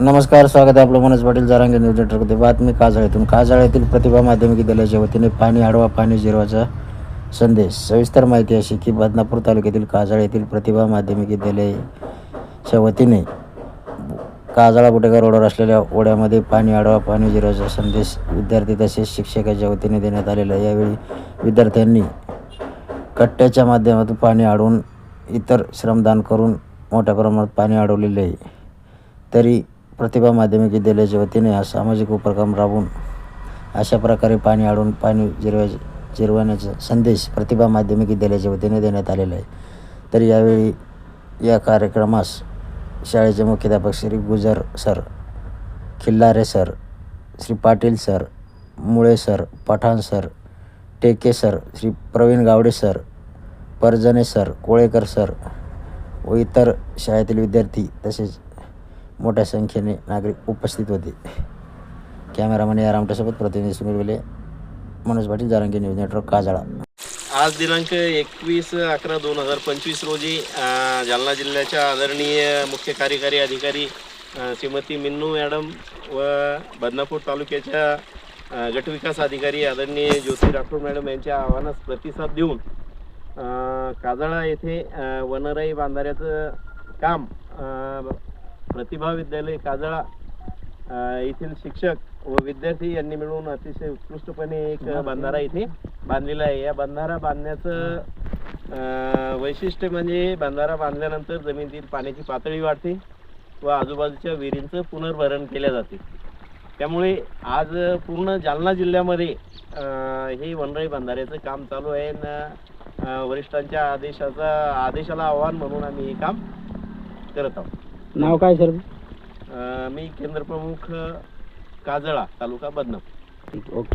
नमस्कार स्वागत आहे आपलं मनोज पाटील जारांगे न्यूज नेटवर्कमध्ये बातमी काजळ काजळ येथील प्रतिभा माध्यमिक विद्यालयाच्या वतीने पाणी अडवा पाणी जिरवाचा संदेश. सविस्तर माहिती अशी की बदनापूर तालुक्यातील काजळ येथील प्रतिभा माध्यमिक विद्यालयाच्या वतीने काजळा बुटेगा रोडवर असलेल्या ओढ्यामध्ये पाणी अडवा पाणी जिरवाचा संदेश विद्यार्थी तसेच शिक्षकाच्या वतीने देण्यात आलेला आहे. यावेळी विद्यार्थ्यांनी कट्ट्याच्या माध्यमातून पाणी अडवून इतर श्रमदान करून मोठ्या प्रमाणात पाणी अडवलेले आहे. तरी प्रतिभा माध्यमिक विद्यालयाच्या वतीने हा सामाजिक उपक्रम राबवून अशा प्रकारे पाणी आडून पाणी जिरवा जिरवण्याचा संदेश प्रतिभा माध्यमिक विद्यालयाच्या वतीने देण्यात आलेला आहे. तर यावेळी या कार्यक्रमास शाळेचे मुख्याध्यापक Shri Gujar sir Khillare sir Shri Patil sir Mule sir Pathan sir Teke sir Shri Pravin Gawade sir Parjane sir Kolekar sir व इतर शाळेतील विद्यार्थी तसेच मोठ्या संख्येने नागरिक उपस्थित होते. कॅमेरामॅन या रामटेसोबत प्रतिनिधी सुनील वेले मनोज पाटील जारंगी न्यूज नेटवर्क काजळा. आज दिनांक एकवीस अकरा दोन हजार पंचवीस रोजी जालना जिल्ह्याच्या आदरणीय मुख्य कार्यकारी अधिकारी श्रीमती मिन्नू मॅडम व बदनापूर तालुक्याच्या गटविकास अधिकारी आदरणीय ज्योती राठोड मॅडम यांच्या आव्हानास प्रतिसाद देऊन काजळा येथे वनराई बांधाऱ्याचं काम प्रतिभा विद्यालय काजळा येथील शिक्षक व विद्यार्थी यांनी मिळून अतिशय उत्कृष्टपणे एक बंधारा इथे बांधलेला आहे. या बंधारा बांधण्याचं वैशिष्ट्य म्हणजे बंधारा बांधल्यानंतर जमिनीतील पाण्याची पातळी वाढते व आजूबाजूच्या विहिरींचं पुनर्भरण केल्या जाते. त्यामुळे आज पूर्ण जालना जिल्ह्यामध्ये हे वनराई बंधाऱ्याचं काम चालू आहे न अ, वरिष्ठांच्या आदेशाचा आदेशाला आव्हान म्हणून आम्ही हे काम करत आहोत. नाव काय सर? अ, मी केंद्रप्रमुख काजळा तालुका बदनापूर. ओके.